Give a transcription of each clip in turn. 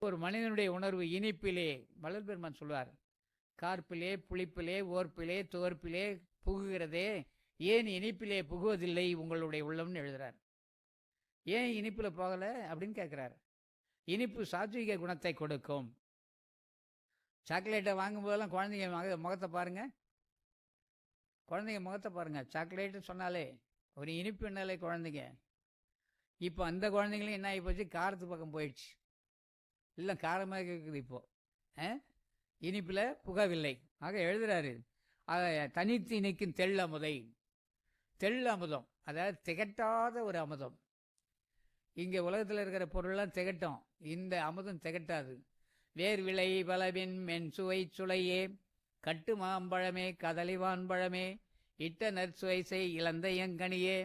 ஒரு மனிதனுடைய உணர்வு இனிப்பிலே வளர்பெருமான் சொல்வார் கார்ப்பிலே புளிப்பிலே ஓர்ப்பிலே துவர்ப்பிலே புகுகிறதே ஏன் இனிப்பிலே புகுவதில்லை உங்களுடைய உள்ளம்னு எழுதுறார். ஏன் இனிப்பில் போகலை? அப்படின்னு கேட்குறாரு. இனிப்பு சாத்விக குணத்தை கொடுக்கும். சாக்லேட்டை வாங்கும்போதெல்லாம் குழந்தைங்க மக முகத்தை பாருங்க. குழந்தைங்க முகத்தை பாருங்க. சாக்லேட்டு சொன்னாலே ஒரு இனிப்புனாலே குழந்தைங்க. இப்போ அந்த குழந்தைங்களும் என்ன ஆகி போச்சு? காரத்து பக்கம் போயிடுச்சு. இல்லை காரமாக இருக்குது இப்போது இனிப்பில் புகவில்லை. ஆக எழுதுறாரு. ஆக தனித்து இணைக்கும் தெள் அமுதை தெள் அமுதம் அதாவது திகட்டாத ஒரு அமுதம். இங்கே உலகத்தில் இருக்கிற பொருள்லாம் திகட்டும். இந்த அமுதம் திகட்டாது. வேர் விளை பலவின் மென் சுவை சுளையே. கட்டு மாம்பழமே கதலிவான் பழமே. இட்ட நற்சுவை செய் இளந்தையங்கனியே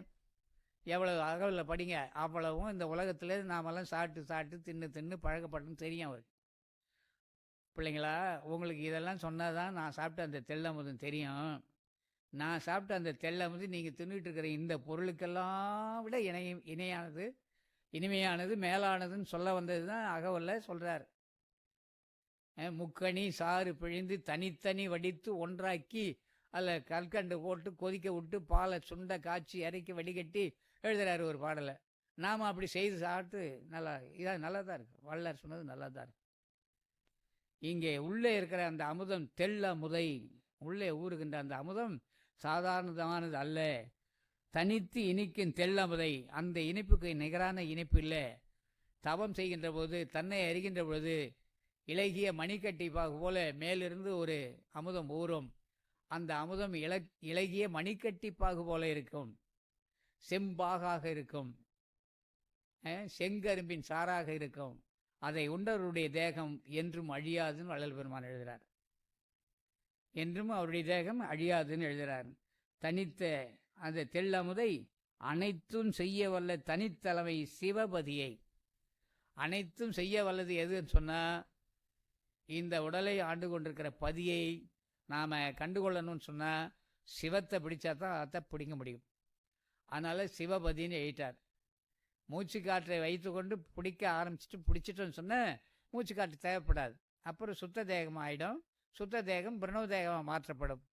எவ்வளவு அகவில் படிங்க அவ்வளவும் இந்த உலகத்தில் நாமெல்லாம் சாப்பிட்டு சாப்பிட்டு தின்னு தின்னு பழக்கப்பட்டோன்னு தெரியும் அவருக்கு. பிள்ளைங்களா உங்களுக்கு இதெல்லாம் சொன்னால் தான் நான் சாப்பிட்ட அந்த தெள்ளமுதம் தெரியும். நான் சாப்பிட்ட அந்த தெல்லமுது நீங்கள் தின்னுட்டு இருக்கிற இந்த பொருளுக்கெல்லாம் விட இணை இணையானது இனிமையானது மேலானதுன்னு சொல்ல வந்தது தான் அகவலில் சொல்கிறார் முக்கணி சாறு பிழிந்து தனித்தனி வடித்து ஒன்றாக்கி அதில் கற்கண்டு போட்டு கொதிக்க விட்டு பாலை சுண்டை காய்ச்சி இறக்கி வடிகட்டி எழுதுறாரு ஒரு பாடலை. நாம் அப்படி செய்து சாப்பிட்டு நல்லா இதாக நல்லா தான் இருக்கு. வள்ளலார் சொன்னது நல்லா தான் இருக்கு. இங்கே உள்ளே இருக்கிற அந்த அமுதம் தெல்ல முதை உள்ளே ஊறுகின்ற அந்த அமுதம் சாதாரணமானது அல்ல. தனித்து இனிக்கும் தெள்ளமுதை அந்த இனிப்புக்கு நிகரான இனிப்பு இல்லை. தவம் செய்கின்ற போது தன்னை அறிகின்ற பொழுது இலகிய மணிக்கட்டி போல மேலிருந்து ஒரு அமுதம் ஊறும். அந்த அமுதம் இல இலகிய மணிக்கட்டி பாகு போல இருக்கும். செம்பாகாக இருக்கும். செங்கரும்பின் சாராக இருக்கும். அதை உண்டவருடைய தேகம் என்றும் அழியாதுன்னு வள்ளல் பெருமான் எழுதுகிறார் என்றும் அவருடைய தேகம் அழியாதுன்னு எழுதுகிறார் தனித்த அந்த தெள்ளமுதை அனைத்தும் செய்ய வல்ல தனித்தலைமை சிவபதியை. அனைத்தும் செய்ய வல்லது எதுன்னு சொன்னால் இந்த உடலை ஆண்டு கொண்டிருக்கிற பதியை நாம் கண்டுகொள்ளணும்னு சொன்னால் சிவத்தை பிடிச்சா தான் அதை பிடிக்க முடியும். அதனால் சிவபதின்னு எழுதிட்டார் மூச்சு காற்றை வைத்து கொண்டு பிடிக்க ஆரம்பிச்சுட்டு பிடிச்சிட்டோன்னு சொன்னால் மூச்சு காற்று தேவைப்படாது. அப்புறம் சுத்த தேகம் ஆகிடும் சுத்த தேகம் பிரணவ தேகமாக மாற்றப்படும்.